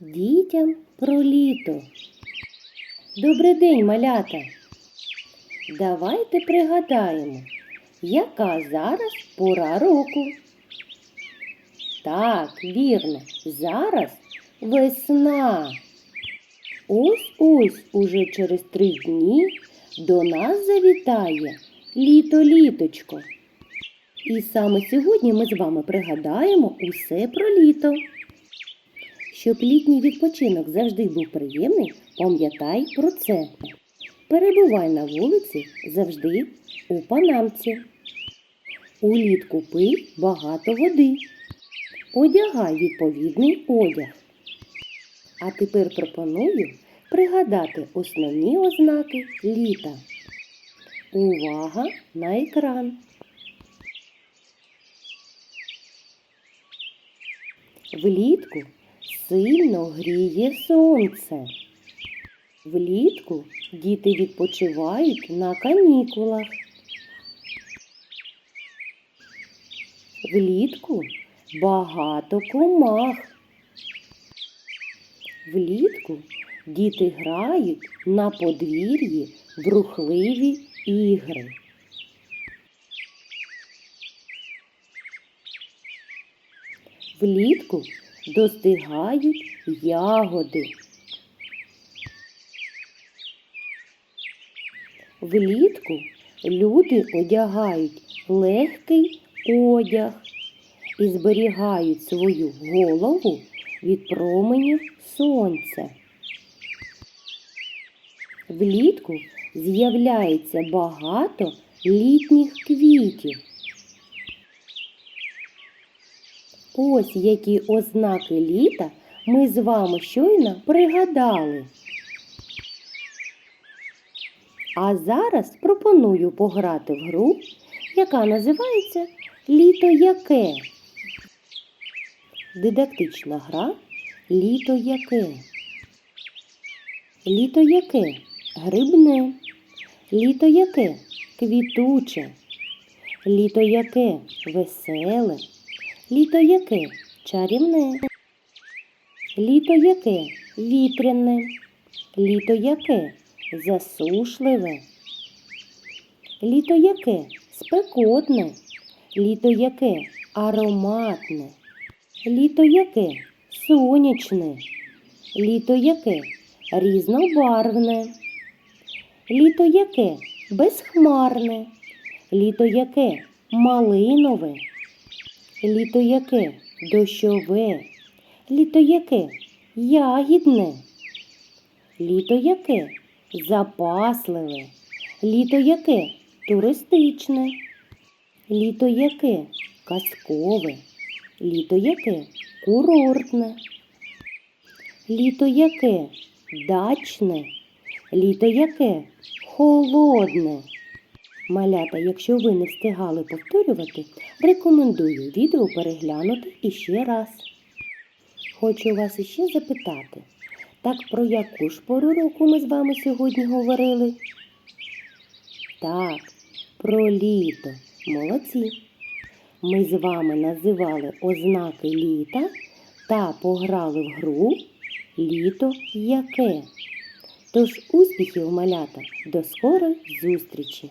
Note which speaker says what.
Speaker 1: Дітям про літо. Добрий день, малята. Давайте пригадаємо, яка зараз пора року. Так, вірно, зараз весна. Ось ось уже через три дні до нас завітає літо-літочко. І саме сьогодні ми з вами пригадаємо усе про літо. Щоб літній відпочинок завжди був приємний, пам'ятай про це. Перебувай на вулиці завжди у панамці. Улітку пий багато води. Одягай відповідний одяг. А тепер пропоную пригадати основні ознаки літа. Увага на екран. Влітку сильно гріє сонце. Влітку діти відпочивають на канікулах. Влітку багато комах. Влітку діти грають на подвір'ї в рухливі ігри. Влітку достигають ягоди. Влітку люди одягають легкий одяг і зберігають свою голову від променів сонця. Влітку з'являється багато літніх квітів. Ось які ознаки літа ми з вами щойно пригадали. А зараз пропоную пограти в гру, яка називається Літо яке. Дидактична гра Літо яке. Літо яке грибне. Літо яке квітуче. Літо яке веселе. Літо яке чарівне. Літо яке вітряне. Літо яке засушливе. Літо яке спекотне. Літо яке ароматне. Літо яке сонячне. Літо яке різнобарвне. Літо яке безхмарне. Літо яке малинове. Літо яке дощове. Літо яке ягідне. Літо яке запасливе. Літо яке туристичне. Літо яке казкове. Літо яке курортне. Літо яке дачне. Літо яке холодне. Малята, якщо ви не встигали повторювати, рекомендую відео переглянути іще раз. Хочу вас іще запитати, так про яку ж пору року ми з вами сьогодні говорили? Так, про літо. Молодці. Ми з вами називали ознаки літа та пограли в гру Літо яке. Тож успіхів, малята, до скорої зустрічі!